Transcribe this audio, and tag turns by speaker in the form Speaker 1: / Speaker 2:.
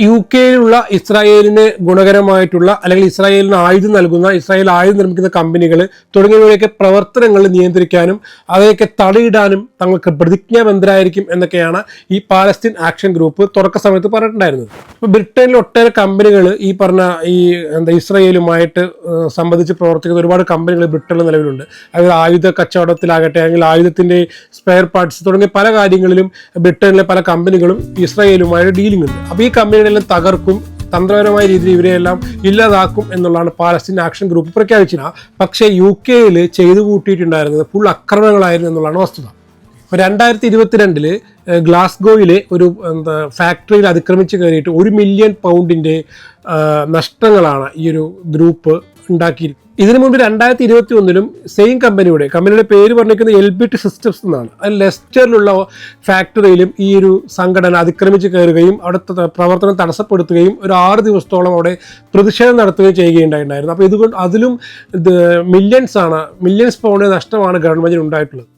Speaker 1: U കെയിലുള്ള ഇസ്രായേലിന് ഗുണകരമായിട്ടുള്ള അല്ലെങ്കിൽ ഇസ്രായേലിന് ആയുധം നൽകുന്ന ഇസ്രായേൽ ആയുധം നിർമ്മിക്കുന്ന കമ്പനികൾ തുടങ്ങിയവയൊക്കെ പ്രവർത്തനങ്ങൾ നിയന്ത്രിക്കാനും അവയൊക്കെ തടയിടാനും തങ്ങൾക്ക് പ്രതിജ്ഞാബന്ധരായിരിക്കും എന്നൊക്കെയാണ് ഈ പാലസ്തീൻ ആക്ഷൻ ഗ്രൂപ്പ് തുടക്ക സമയത്ത് പറഞ്ഞിട്ടുണ്ടായിരുന്നത്. ബ്രിട്ടനിൽ ഒട്ടേറെ കമ്പനികൾ ഈ പറഞ്ഞ ഈ എന്താ ഇസ്രായേലുമായിട്ട് സംബന്ധിച്ച് പ്രവർത്തിക്കുന്ന ഒരുപാട് കമ്പനികൾ ബ്രിട്ടനിൽ നിലവിലുണ്ട്. അതായത് ആയുധ കച്ചവടത്തിലാകട്ടെ അല്ലെങ്കിൽ ആയുധത്തിന്റെ സ്പെയർ പാർട്സ് തുടങ്ങിയ പല കാര്യങ്ങളിലും ബ്രിട്ടനിലെ പല കമ്പനികളും ഇസ്രായേലുമായിട്ട് ഡീലിംഗ് ഉണ്ട്. അപ്പോൾ ഈ കമ്പനികളെല്ലാം തകർക്കും തന്ത്രപരമായ രീതിയിൽ ഇവരെയെല്ലാം ഇല്ലാതാക്കും എന്നുള്ളതാണ് പാലസ്തീൻ ആക്ഷൻ ഗ്രൂപ്പ് പ്രഖ്യാപിച്ചത് പക്ഷേ യു കെയിൽ ചെയ്തു കൂട്ടിയിട്ടുണ്ടായിരുന്നത് ഫുൾ അക്രമങ്ങളായിരുന്നു എന്നുള്ളതാണ് വസ്തുത. ഇപ്പോൾ രണ്ടായിരത്തി ഇരുപത്തിരണ്ടിൽ ഗ്ലാസ്ഗോയിലെ ഒരു എന്താ ഫാക്ടറിയിൽ അതിക്രമിച്ച് കയറിയിട്ട് ഒരു മില്യൺ പൗണ്ടിന്റെ നഷ്ടങ്ങളാണ് ഈ ഒരു ഗ്രൂപ്പ് ഉണ്ടാക്കിയിരിക്കുന്നത് ഇതിനു മുമ്പ് രണ്ടായിരത്തി ഇരുപത്തി ഒന്നിലും സെയിം കമ്പനിയുടെ കമ്പനിയുടെ പേര് പറഞ്ഞിരിക്കുന്നത് എൽബിറ്റ് സിസ്റ്റംസ് എന്നാണ്. അത് ലെസ്റ്ററിലുള്ള ഫാക്ടറിയിലും ഈ ഒരു സംഘടന അതിക്രമിച്ച് കയറുകയും അവിടുത്തെ പ്രവർത്തനം തടസ്സപ്പെടുത്തുകയും ഒരു ആറ് ദിവസത്തോളം അവിടെ പ്രതിഷേധം നടത്തുകയും ചെയ്യുകയുണ്ടായിട്ടുണ്ടായിരുന്നു. അപ്പോൾ ഇതുകൊണ്ട് അതിലും മില്യൺസ് ആണ് മില്യൺസ് പൗണ്ട് നഷ്ടമാണ് ഗവൺമെന്റിന് ഉണ്ടായിട്ടുള്ളത്.